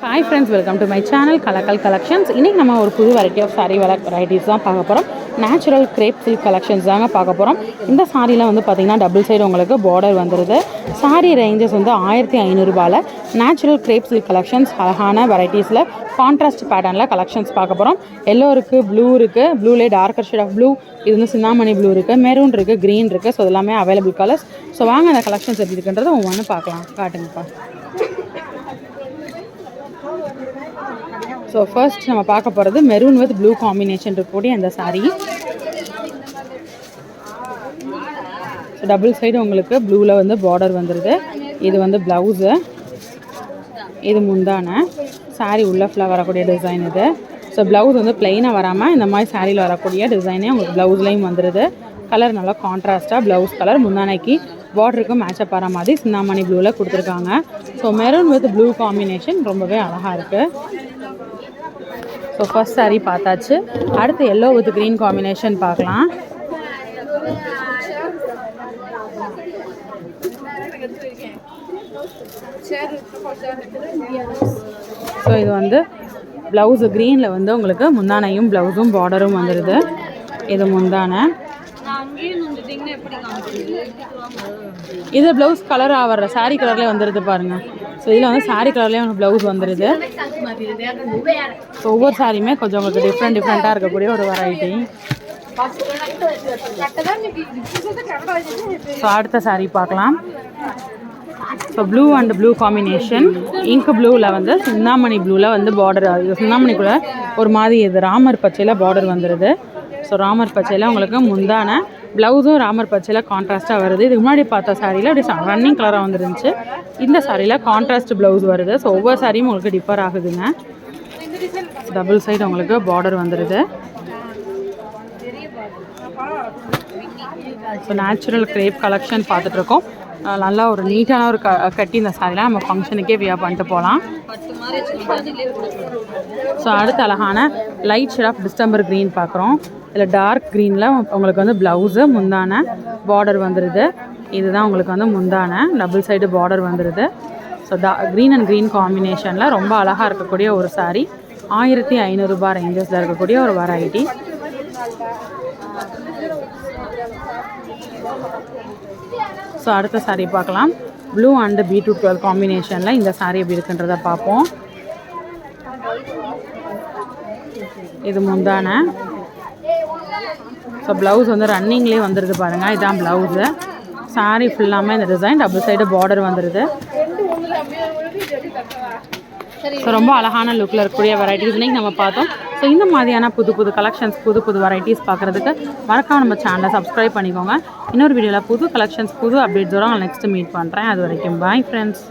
Hi friends welcome to my channel Kalakkal collections இன்றைக்கி நம்ம ஒரு புது வெரைட்டி ஆஃப் சாரீ வர வெரைட்டிஸ் தான் பார்க்க போகிறோம் நேச்சுரல் கிரேப் சில்க் கலெக்ஷன்ஸ் தாங்க பார்க்க போகிறோம் இந்த சாரியில் வந்து பார்த்திங்கன்னா டபுள் சைடு உங்களுக்கு பார்டர் வந்துடுது சாரீ ரேஞ்சஸ் வந்து ஆயிரத்தி ஐநூறுரூபாவில் நேச்சுரல் கிரேப் சில்க் கலெக்ஷன்ஸ் அழகான வெரைட்டிஸில் கான்ட்ராஸ்ட் பேட்டர்னில் கலெக்ஷன்ஸ் பார்க்க போகிறோம் எல்லோ இருக்குது ப்ளூ இருக்குது ப்ளூலே டார்க்கர் ஷேட் ஆஃப் ப்ளூ இது வந்து சிந்தாமணி ப்ளூ இருக்குது மெரூன் இருக்குது க்ரீன் இருக்குது ஸோ எல்லாமே அவைலபிள் கலர்ஸ் ஸோ வாங்க அந்த கலெக்ஷன்ஸ் எப்படி இருக்குன்றது ஒவ்வொன்று பார்க்கலாம். காட்டுங்கப்பா. ஸோ ஃபர்ஸ்ட் நம்ம பார்க்க போகிறது மெரூன் வித் ப்ளூ காம்பினேஷன் இருக்கக்கூடிய அந்த சாரீ ஸோ டபுள் சைடு உங்களுக்கு ப்ளூவில் வந்து பார்டர் வந்துடுது இது வந்து ப்ளவுஸு இது முந்தான. சாரீ உள்ள ஃபுல்லாக வரக்கூடிய டிசைன் இது. ஸோ ப்ளவுஸ் வந்து பிளெயினாக வராமல் இந்த மாதிரி சாரியில் வரக்கூடிய டிசைனே உங்களுக்கு ப்ளவுஸ்லேயும் வந்துடுது கலர் நல்லா கான்ட்ராஸ்ட்டாக ப்ளவுஸ் கலர் முந்தானைக்கு பார்டருக்கு மேட்சப் ஆகிற மாதிரி சிந்தாமணி ப்ளூவில் கொடுத்துருக்காங்க. So maroon with blue combination ரொம்பவே அழகாக இருக்குது ஸோ ஃபஸ்ட் saree பார்த்தாச்சு. அடுத்து எல்லோ வித் க்ரீன் காம்பினேஷன் பார்க்கலாம். ஸோ இது வந்து ப்ளவுஸு க்ரீனில் வந்து உங்களுக்கு முந்தானையும் ப்ளவுஸும் பார்டரும் வந்துடுது இது முந்தானை. இது ப்ளவுஸ் கலர் ஆகிற saree கலர்லேயே வந்துடுது பாருங்க. ஸோ இதில் வந்து சாரீ கலர்லேயே உங்களுக்கு ப்ளவுஸ் வந்துடுது ஸோ ஒவ்வொரு சாரியுமே கொஞ்சம் உங்களுக்கு டிஃப்ரெண்ட் டிஃப்ரெண்ட்டாக இருக்கக்கூடிய ஒரு வெரைட்டி ஸோ அடுத்த சாரீ பார்க்கலாம். So blue and blue combination ink ப்ளூவில் வந்து சிந்தாமணி ப்ளூவில் வந்து பார்டர் சிந்தாமணிக்குள்ளே ஒரு மாதிரி இது ராமர் பச்சையில் பார்டர் வந்துடுது ஸோ ராமர் பச்சையில் உங்களுக்கு முந்தான ப்ளவுஸும் ராமர் பச்சையில் கான்ட்ராஸ்ட்டாக வருது. இதுக்கு முன்னாடி பார்த்த சாரியில் அப்படி ரன்னிங் கலராக வந்துருந்துச்சு. இந்த சாரியில் கான்ட்ராஸ்ட் ப்ளவுஸ் வருது. ஸோ ஒவ்வொரு சாரியும் உங்களுக்கு டிஃபர் ஆகுதுங்க. டபுள் சைடு உங்களுக்கு பார்டர் வந்துடுது ஸோ நேச்சுரல் கிரேப் கலெக்ஷன் பார்த்துட்ருக்கோம் நல்லா ஒரு நீட்டான ஒரு க கட்டி இந்த சாரிலாம் நம்ம ஃபங்க்ஷனுக்கே வியா பண்ணிட்டு போகலாம். ஸோ அடுத்து அழகான light shade of distemper green பார்க்குறோம். இதில் டார்க் க்ரீனில் உங்களுக்கு வந்து ப்ளவுஸு முந்தான பார்டர் வந்துடுது இதுதான் உங்களுக்கு வந்து முந்தான டபுள் சைடு பார்டர் வந்துடுது ஸோ டா க்ரீன் அண்ட் க்ரீன் காம்பினேஷனில் ரொம்ப அழகாக இருக்கக்கூடிய ஒரு saree. ஆயிரத்தி ஐநூறுரூபா ரேஞ்சஸில் இருக்கக்கூடிய ஒரு வெரைட்டி ஸோ அடுத்த saree பார்க்கலாம். ப்ளூ அண்ட் பீட்ரூட் கலர் காம்பினேஷனில் இந்த saree எப்படி இருக்குன்றதை பார்ப்போம். இது முந்தான. ஸோ ப்ளவுஸ் வந்து ரன்னிங்லேயே வந்துடுது பாருங்கள் இதான் ப்ளவுஸு saree ஃபுல்லாமே இந்த டிசைன் டபுள் சைடு பார்டர் வந்துடுது ஸோ ரொம்ப அழகான லுக்கில் இருக்கக்கூடிய வெரைட்டிஸ் இன்றைக்கி நம்ம பார்த்தோம் ஸோ இந்த மாதிரியான புது புது கலெக்ஷன்ஸ் புது புது வெரைட்டிஸ் பார்க்குறதுக்கு மறக்காம நம்ம சேனலை சப்ஸ்கிரைப் பண்ணிக்கோங்க. இன்னொரு வீடியோவில் புது கலெக்ஷன்ஸ் புது அப்டேட்ஸோட நான் நெக்ஸ்ட் மீட் பண்ணுறேன் அது வரைக்கும் பாய் ஃப்ரெண்ட்ஸ்